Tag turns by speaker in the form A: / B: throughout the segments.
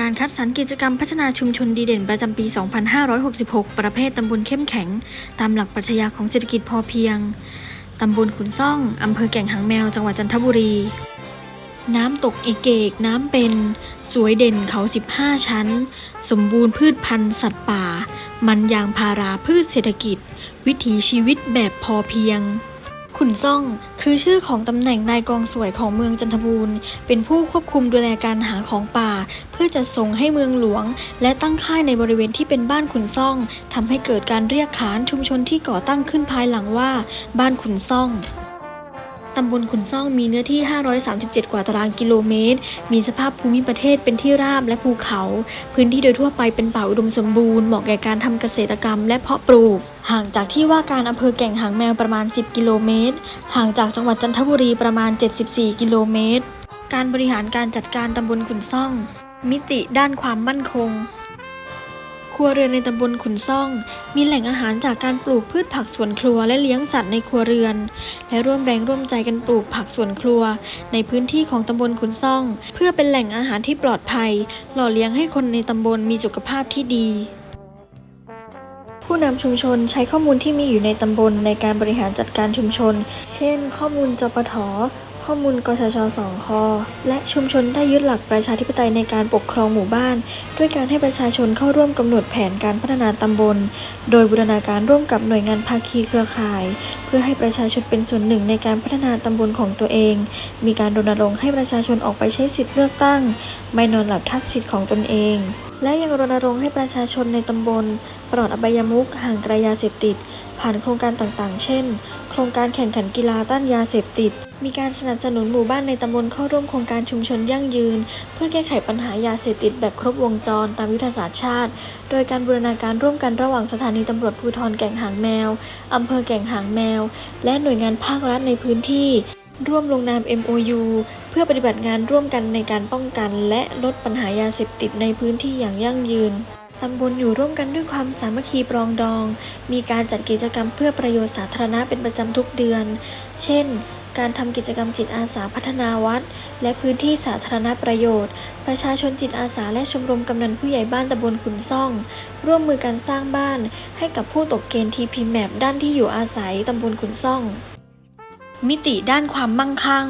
A: การคัดสรรกิจกรรมพัฒนาชุมชนดีเด่นประจำปี 2566 ประเภทตำบลเข้มแข็ง ตามหลักปรัชญาของเศรษฐกิจพอเพียง ตำบลขุนซ่อง อำเภอแก่งหางแมว จังหวัดจันทบุรี น้ำตกเอเกก น้ำเป็น สวยเด่นเขา 15 ชั้น สมบูรณ์พืชพันธุ์สัตว์ป่า มันยางพาราพืชเศรษฐกิจ วิถีชีวิตแบบพอเพียง ขุนซ่อง คือชื่อของตำแหน่งนายกองสวยของเมืองจันทบูรณ์ เป็นผู้ควบคุมดูแลการหาของป่า เพื่อจะส่งให้เมืองหลวง และตั้งค่ายในบริเวณที่เป็นบ้านขุนซ่อง ทำให้เกิดการเรียกขานชุมชนที่ก่อตั้งขึ้นภายหลังว่า บ้านขุนซ่อง ตำบลขุนซ่องมีเนื้อที่ 537 กว่าตารางกิโลเมตร มีสภาพภูมิประเทศเป็นที่ราบและภูเขา พื้นที่โดยทั่วไปเป็นป่าอุดมสมบูรณ์ เหมาะแก่การทำเกษตรกรรมและเพาะปลูก ห่างจากที่ว่าการอำเภอแก่งหางแมวประมาณ 10 กิโลเมตร ห่างจากจังหวัดจันทบุรีประมาณ 74 กิโลเมตร การบริหารการจัดการตำบลขุนซ่อง มิติด้านความมั่นคง ครัวเรือนในตำบลขุนซ่อง มีแหล่งอาหารจากการปลูกพืชผักสวนครัวและเลี้ยงสัตว์ในครัวเรือน และร่วมแรงร่วมใจกันปลูกผักสวนครัว ในพื้นที่ของตำบลขุนซ่อง เพื่อเป็นแหล่งอาหารที่ปลอดภัย หล่อเลี้ยงให้คนในตำบลมีสุขภาพที่ดี ผู้นำชุมชนใช้ข้อมูลที่มีอยู่ในตำบลในการบริหารจัดการชุมชน เช่น ข้อมูลจปท ข้อมูลกชชสองคและชุมชนได้ยึดหลักประชาธิปไตยในการปกครองหมู่บ้าน ด้วยการให้ประชาชนเข้าร่วมกำหนดแผนการพัฒนาตำบล โดยบูรณาการร่วมกับหน่วยงานภาคีเครือข่าย เพื่อให้ประชาชนเป็นส่วนหนึ่งในการพัฒนาตำบลของตัวเอง มีการรณรงค์ให้ประชาชนออกไปใช้สิทธิเลือกตั้ง ไม่นอนหลับทับสิทธิ์ของตนเองและยังรณรงค์ให้ประชาชนในตำบล ปลอดอบายมุขห่างไกลยาเสพติด ผ่านโครงการต่างๆ เช่น โครงการแข่งขันกีฬาต้านยาเสพติด มีการสนับสนุนหมู่บ้านในตำบลเข้าร่วมโครงการชุมชนยั่งยืน เพื่อแก้ไขปัญหายาเสพติดแบบครบวงจรตามยุทธศาสตร์ชาติ โดยการบูรณาการร่วมกันระหว่างสถานีตำรวจภูธรแก่งหางแมวอำเภอแก่งหางแมว และหน่วยงานภาครัฐในพื้นที่ ร่วมลงนาม MOU เพื่อปฏิบัติงานร่วมกันในการป้องกัน และลดปัญหายาเสพติดในพื้นที่อย่างยั่งยืนตำบลอยู่ร่วมกันด้วยความสามัคคีปรองดอง มีการจัดกิจกรรมเพื่อประโยชน์สาธารณะเป็นประจำทุกเดือน เช่น การทำกิจกรรมจิตอาสาพัฒนาวัด และพื้นที่สาธารณประโยชน์ ประชาชนจิตอาสาและชมรมกำนันผู้ใหญ่บ้านตำบลขุนซ่อง ร่วมมือกันสร้างบ้านให้กับผู้ตกเกณฑ์ทีพีแมปด้านที่อยู่อาศัยตำบลขุนซ่อง มิติด้านความมั่งคั่ง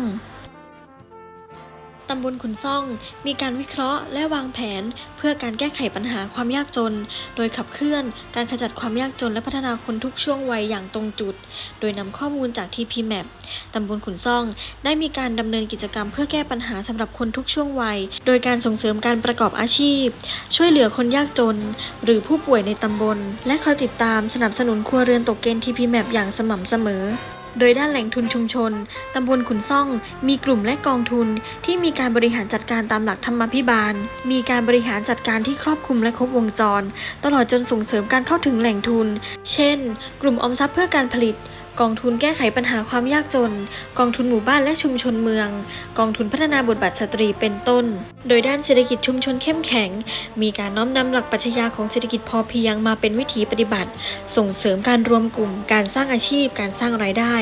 A: ตำบลขุนซ่องมีการวิเคราะห์และวางแผน เพื่อการแก้ไขปัญหาความยากจน โดยขับเคลื่อนการขจัดความยากจนและพัฒนาคนทุกช่วงวัยอย่างตรงจุด โดยนำข้อมูลจาก TPMAP ตำบลขุนซ่อง ได้มีการดำเนินกิจกรรมเพื่อแก้ปัญหาสำหรับคนทุกช่วงวัย โดยการส่งเสริมการประกอบอาชีพ ช่วยเหลือคนยากจน หรือผู้ป่วยในตำบล และคอยติดตามสนับสนุนครัวเรือนตกเกณฑ์ TPMAP อย่างสม่ำเสมอ โดยด้านแหล่งทุนชุมชน ตำบลขุนซ่อง มีกลุ่มและกองทุนที่มีการบริหารจัดการตามหลักธรรมาภิบาล มีการบริหารจัดการที่ครอบคลุมและครบวงจร ตลอดจนส่งเสริมการเข้าถึงแหล่งทุน เช่น กลุ่มออมทรัพย์เพื่อการผลิต กองทุนแก้ไขปัญหาความยากจน กองทุนหมู่บ้านและชุมชนเมือง กองทุนพัฒนาบทบาทสตรีเป็นต้น โดยด้านเศรษฐกิจชุมชนเข้มแข็ง มีการน้อมนำหลักปรัชญาของเศรษฐกิจพอเพียงมาเป็นวิถีปฏิบัติ ส่งเสริมการรวมกลุ่ม การสร้างอาชีพ การสร้างรายได้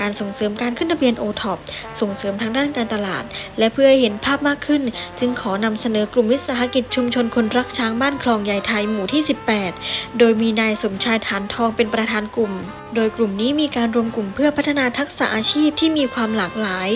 A: การส่งเสริมการขึ้นทะเบียนโอท็อปส่งเสริมทางด้านการตลาด และเพื่อให้เห็นภาพมากขึ้น จึงขอนำเสนอกลุ่มวิสาหกิจชุมชนคนรักช้างบ้านคลองใหญ่ไทยหมู่ที่ 18 โดยมีนายสมชายฐานทองเป็นประธานกลุ่ม โดยกลุ่มนี้มีการรวมกลุ่มเพื่อพัฒนาทักษะอาชีพที่มีความหลากหลาย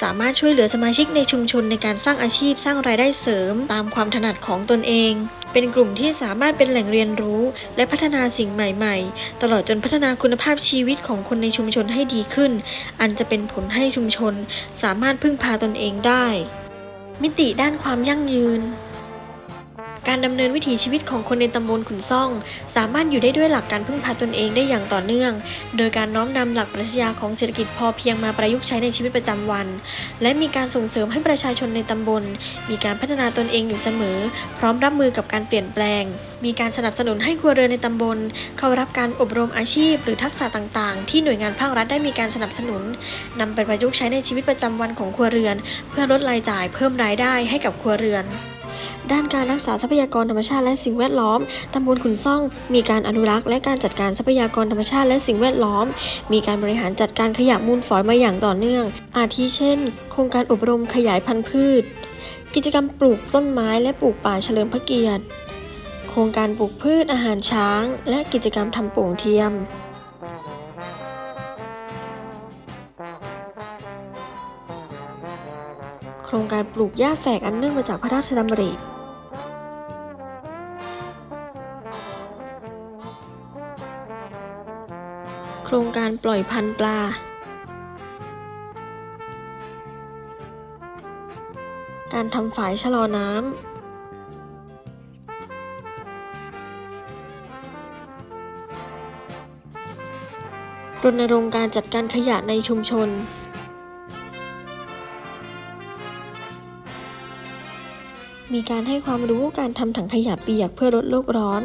A: สามารถช่วยเหลือสมาชิกในชุมชนในการสร้างอาชีพสร้างรายได้เสริม ตามความถนัดของตนเอง เป็นกลุ่มที่สามารถเป็นแหล่งเรียนรู้ และพัฒนาสิ่งใหม่ๆ ตลอดจนพัฒนาคุณภาพชีวิตของคนในชุมชนให้ดีขึ้น อันจะเป็นผลให้ชุมชน สามารถพึ่งพาตนเองได้ มิติด้านความยั่งยืน การดำเนินวิถีชีวิตของคนในตำบลขุนซ่อง สามารถอยู่ได้ด้วยหลักการพึ่งพาตนเองได้อย่างต่อเนื่อง โดยการน้อมนำหลักปรัชญาของเศรษฐกิจพอเพียงมาประยุกต์ใช้ในชีวิตประจำวัน และมีการส่งเสริมให้ประชาชนในตำบล มีการพัฒนาตนเองอยู่เสมอ พร้อมรับมือกับการเปลี่ยนแปลง มีการสนับสนุนให้ครัวเรือนในตำบล เข้ารับการอบรมอาชีพ หรือทักษะต่างๆ ที่หน่วยงานภาครัฐได้มีการสนับสนุนนำไปประยุกต์ใช้ในชีวิตประจำวันของครัวเรือน เพื่อลดรายจ่ายเพิ่มรายได้ให้กับครัวเรือน ด้านการรักษาทรัพยากรธรรมชาติและสิ่งแวดล้อม ตำบลขุนซ่อง มีการอนุรักษ์และการจัดการทรัพยากรธรรมชาติและสิ่งแวดล้อม มีการบริหารจัดการขยะมูลฝอยมาอย่างต่อเนื่อง อาทิเช่น โครงการอบรมขยายพันธุ์พืช กิจกรรมปลูกต้นไม้และปลูกป่าเฉลิมพระเกียรติ โครงการปลูกพืชอาหารช้าง และกิจกรรมทำโป่งเทียมโครงการปลูกหญ้าแฝกอันเนื่องมาจากพระราชดำริ โครงการปล่อยพันธุ์ปลา การทำฝายชะลอน้ำ รณรงค์การจัดการขยะในชุมชนมีการให้ความรู้การทำถังขยะเปียกเพื่อลดโลกร้อน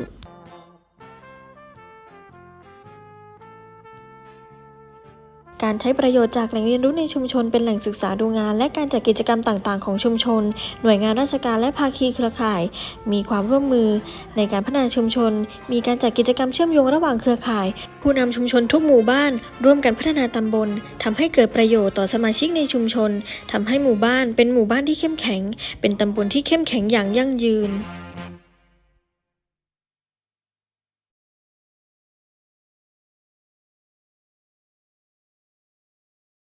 A: การใช้ประโยชน์จากแหล่งเรียนรู้ในชุมชนเป็นแหล่งศึกษาดูงาน และการจัดกิจกรรมต่างๆ ของชุมชน หน่วยงานราชการและภาคีเครือข่าย มีความร่วมมือ ในการพัฒนาชุมชน มีการจัดกิจกรรมเชื่อมโยงระหว่างเครือข่าย ผู้นำชุมชนทุกหมู่บ้าน ร่วมกันพัฒนาตำบลทำให้เกิดประโยชน์ต่อสมาชิกในชุมชนทำให้หมู่บ้านเป็นหมู่บ้านที่เข้มแข็ง เป็นตำบลที่เข้มแข็งอย่างยั่งยืน